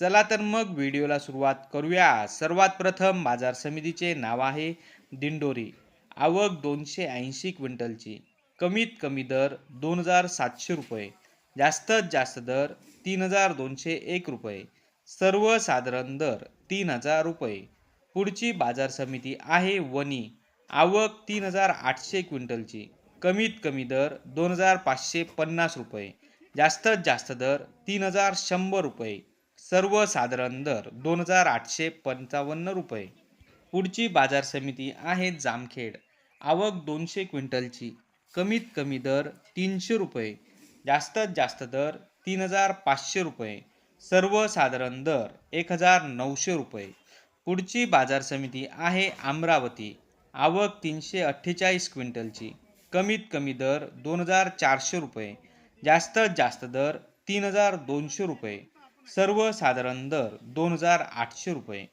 चला तर मग व्हिडिओला सुरुवात करूया. सर्वात प्रथम बाजार समितीचे नाव आहे दिंडोरी. आवक दोनशे ऐंशी क्विंटलची. कमीत कमी दर दोन हजार सातशे रुपये. जास्तीत जास्त दर तीन हजार दोनशे एक रुपये. सर्वसाधारण दर तीन हजार रुपये. पुढची बाजार समिती आहे वनी आवक तीन हजार आठशे क्विंटलची. कमीत कमी दर दोन हजार पाचशे पन्नास रुपये. जास्तीत जास्त दर तीन हजार शंभर रुपये. सर्वसाधारण दर दोन हजार आठशे पंचावन्न रुपये. पुढची बाजार समिती आहे जामखेड. आवक दोनशे क्विंटलची. कमीत कमी दर तीनशे रुपये. जास्तीत जास्त दर तीन हजार पाचशे रुपये. सर्वसाधारण दर एक हजार नऊशे रुपये. पुढची बाजार समिती आहे अमरावती. आवक तीनशे अठ्ठेचाळीस क्विंटलची. कमीत कमी दर दोन हजार चारशे रुपये. जास्तीत जास्त दर तीन हजार दोनशे रुपये. सर्वसाधारण दर दोन हजार आठशे रुपये.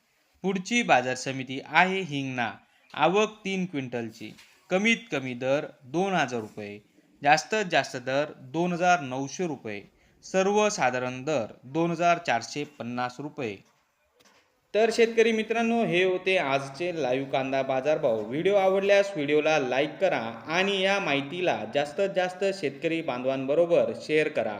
पुढची बाजार समिती आहे हिंगणा. आवक तीन क्विंटलची. कमीत कमी दर दोन हजार रुपये. जास्तीत जास्त दर दोन हजार नऊशे रुपये. सर्वसाधारण दर दोन हजार चारशे पन्नास रुपये. तर शेतकरी मित्रांनो हे होते आजचे लाईव्ह कांदा बाजारभाव. व्हिडिओ आवडल्यास व्हिडिओला लाईक करा आणि या माहितीला जास्तीत जास्त शेतकरी बांधवांबरोबर शेअर करा.